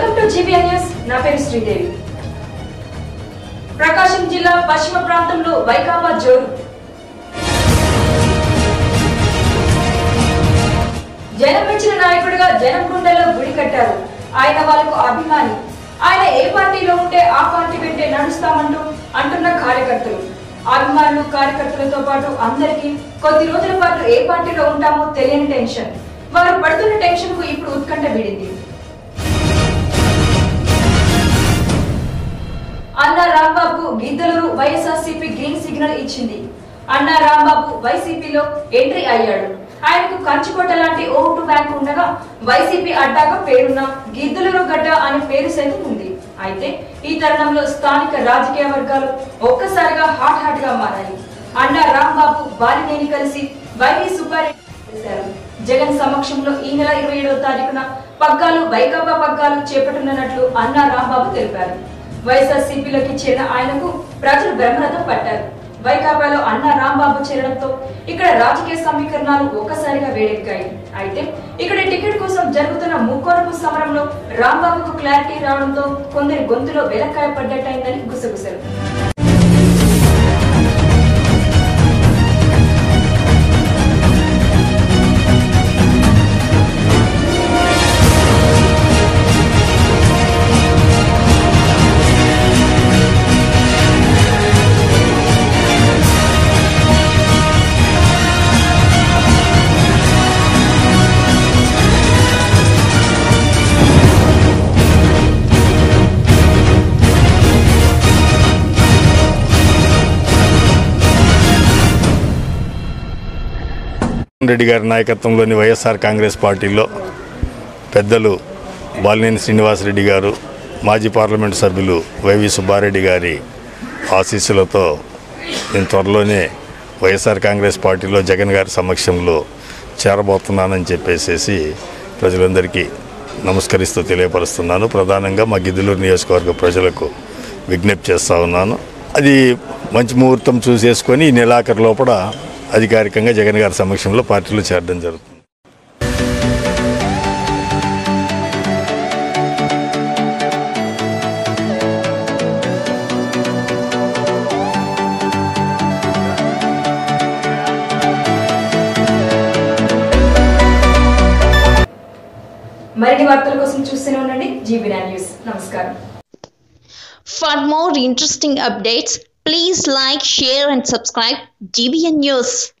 Welcome to GBN నా పేరు శ్రీదేవి. ప్రకాశం జిల్లా పశ్చిమ ప్రాంతంలో వైకాపా జోరు. జనం మెచ్చిన నాయకుడిగా జనం గుండెల్లో గుడి కట్టారు. ఆయన వాళ్ళకు అభిమాని. ఆయన ఏ పార్టీలో ఉంటే ఆ పార్టీ వెంటే నడుస్తామంటూ అంటున్న కార్యకర్తలు. అభిమానులు కార్యకర్తలతో పాటు అందరికి కొద్ది రోజుల పాటు ఏ పార్టీలో ఉంటామో తెలియని టెన్షన్. వారు పడుతున్న టెన్షన్కు ఇప్పుడు ఉత్కంఠ వీడింది. వైఎస్ఆర్సీపీ గ్రీన్ సిగ్నల్ ఇచ్చింది. అన్న రాంబాబు వైసీపీలో ఎంట్రీ అయ్యాడు. ఆయనకు కంచుకోట లాంటి ఓటు బ్యాంక్ ఉండగా వైసీపీ అడ్డాగా పేరున్న గిద్దులు గడ్డ అనే పేరు సైతం ఉంది. అయితే ఈ తరుణంలో స్థానిక రాజకీయ వర్గాలు ఒక్కసారిగా హాట్ హాట్గా మారాయి. అన్న రాంబాబు బాలినేని కలిసి వైవి సుబ్బారెడ్డి చేశారు. జగన్ సమక్షంలో ఈ నెల ఇరవై ఏడవ తారీఖున పగ్గాలు వైకాపా పగ్గాలు చేపట్టనున్నట్లు అన్న రాంబాబు తెలిపారు. వైఎస్ఆర్సీపీలోకి చేరిన ఆయనకు ప్రజలు బ్రహ్మరథం పట్టారు. వైకాపాలో అన్న రాంబాబు చేరడంతో ఇక్కడ రాజకీయ సమీకరణాలు ఒక్కసారిగా వేడెక్కాయి. అయితే ఇక్కడ టికెట్ కోసం జరుగుతున్న ముక్కోరపు సమరంలో రాంబాబుకు క్లారిటీ రావడంతో కొందరి గొంతులో వెలక్కాయ పడ్డట్టయిందని గుసగుసలు. రెడ్డి గారి నాయకత్వంలోని వైఎస్ఆర్ కాంగ్రెస్ పార్టీలో పెద్దలు బాలినేని శ్రీనివాసరెడ్డి గారు మాజీ పార్లమెంటు సభ్యులు వైవి సుబ్బారెడ్డి గారి ఆశీస్సులతో నేను త్వరలోనే వైఎస్ఆర్ కాంగ్రెస్ పార్టీలో జగన్ గారి సమక్షంలో చేరబోతున్నానని చెప్పేసి ప్రజలందరికీ నమస్కరిస్తూ తెలియపరుస్తున్నాను. ప్రధానంగా మా గిద్దలూరు నియోజకవర్గ ప్రజలకు విజ్ఞప్తి చేస్తూ ఉన్నాను. అది మంచి ముహూర్తం చూసేసుకొని ఈ నెలాఖరు లోపల అధికారికంగా జగన్ గారి సమక్షంలో పార్టీలో చేరడం జరుగుతుంది. మరిన్ని వార్తల కోసం చూస్తూనే ఉండండి. GB news. నమస్కారం. For more interesting updates, please like, share, and subscribe GBN News.